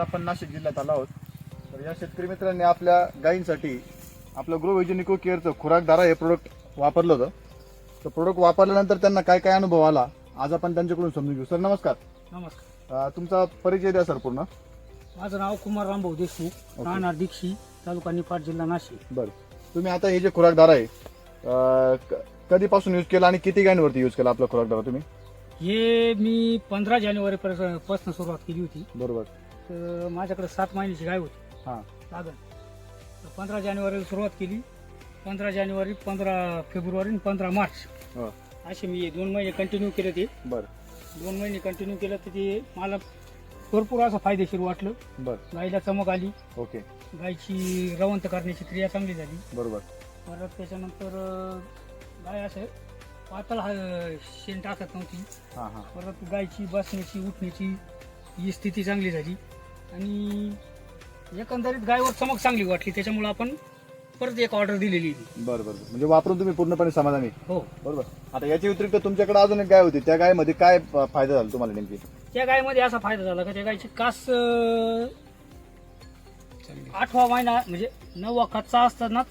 आपण नाशिक जिल्ह्यात आलो आहोत. तर या शेतकरी मित्रांनी आपल्या गायींसाठी आपलं ग्रो व्हिजनिको केअरचं खुराकदारा हे प्रोडक्ट वापरलं होतं. तर प्रोडक्ट वापरल्यानंतर त्यांना काय काय अनुभव आला आज आपण त्यांच्याकडून समजून घेऊ. सर नमस्कार. नमस्कार. अं, तुमचा परिचय द्या सर पूर्ण. माझं नाव कुमार रामभाऊ देशमुख राहणार दीक्षी तालुका निपाट जिल्हा नाशिक. बरं. तुम्ही आता हे जे खुराकदार आहे अं, क- कधीपासून यूज केला आणि किती गायींवरती यूज केला आपला खुराकदारा तुम्ही? हे मी पंधरा जानेवारी पासून सुरुवात केली होती. बरोबर. तर माझ्याकडे सात महिन्याची गाय होती. हां. लागण. तर पंधरा जानेवारीला सुरुवात केली. पंधरा जानेवारी पंधरा फेब्रुवारी आणि पंधरा मार्च. हो. असे मी दोन महिने कंटिन्यू केले ते. बरं. दोन महिने कंटिन्यू केलं तर ते मला भरपूर असं फायदेशीर वाटलं. बरं. गाईला चमक आली. ओके. गायची रवंत करण्याची क्रिया चांगली झाली. बरोबर. परत त्याच्यानंतर अं, गाय असं पातळ हा- शेण टाकत नव्हती. हां हां. परत गायची बसण्याची उठण्याची ही स्थिती चांगली झाली. आणि एकंदरीत गायवर चमक चांगली वाटली. त्याच्यामुळे आपण परत एक ऑर्डर दिलेली. बरं बरं म्हणजे वापरून तुम्ही पूर्णपणे समाधानी? हो. बरोबर. आता याच्या व्यतिरिक्त तुमच्याकडे अजून एक गाय होती. त्या गायमध्ये काय फ- फायदा झाला तुम्हाला नेमकी? त्या गायमध्ये असा फायदा झाला का त्या गायची कास अं, आठवा महिना म्हणजे नववा कच्चा असतानाच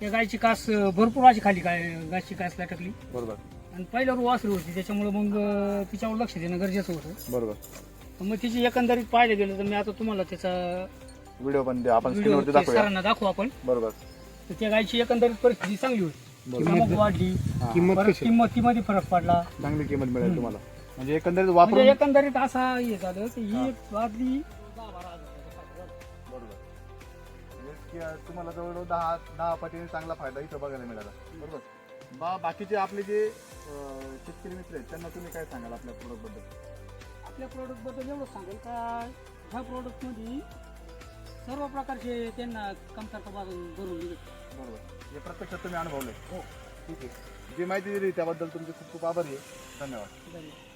त्या गायची कास अं, भरपूर अशी खाली काय गायची कास लटकली. बरोबर. आणि पहिल्यावर वासरी होती. त्याच्यामुळे मग अं, तिच्यावर लक्ष देणं गरजेचं होतं. बरोबर. मग तिची एकंदरीत पाहिलं गेलं तर मी आता तुम्हाला त्याचा व्हिडिओ पण द्या आपण व्हिडिओ स्क्रीनवरती ते दाखवूया. सरांना दाखवू आपण. बरोबर. तर त्या गायची एकंदरीत परिस्थिती चांगली होती. बरोबर. वाढली. हा. परत किंमतीमध्ये फरक पडला. चांगली किंमत मिळेल. तुम्हाला. म्हणजे एकंदरीत म्हणजे वापरून एकंदरीत असा हे झालं की हा. ही. फरक. बरोबर. म्हणजे की, अं, तुम्हाला जवळजवळ दहा दहा पटीने चांगला फायदा इथं बघायला मिळाला. बरोबर. बा बाकीचे आपले जे अं, शेतकरी मित्र आहेत त्यांना तुम्ही काय सांगाल आपल्या प्रोडक्टबद्दल? आपल्या प्रोडक्टबद्दल एवढं सांगेल का? ह्या प्रोडक्टमध्ये सर्व प्रकारचे त्यांना कमतरता बाजून भरून निघत बरोबर. हे प्रत्यक्षात तुम्ही अनुभवले. हो. ठीक आहे. जी माहिती दिली त्याबद्दल तुमचे खूप खूप आभारी आहे. धन्यवाद. धन्यवाद.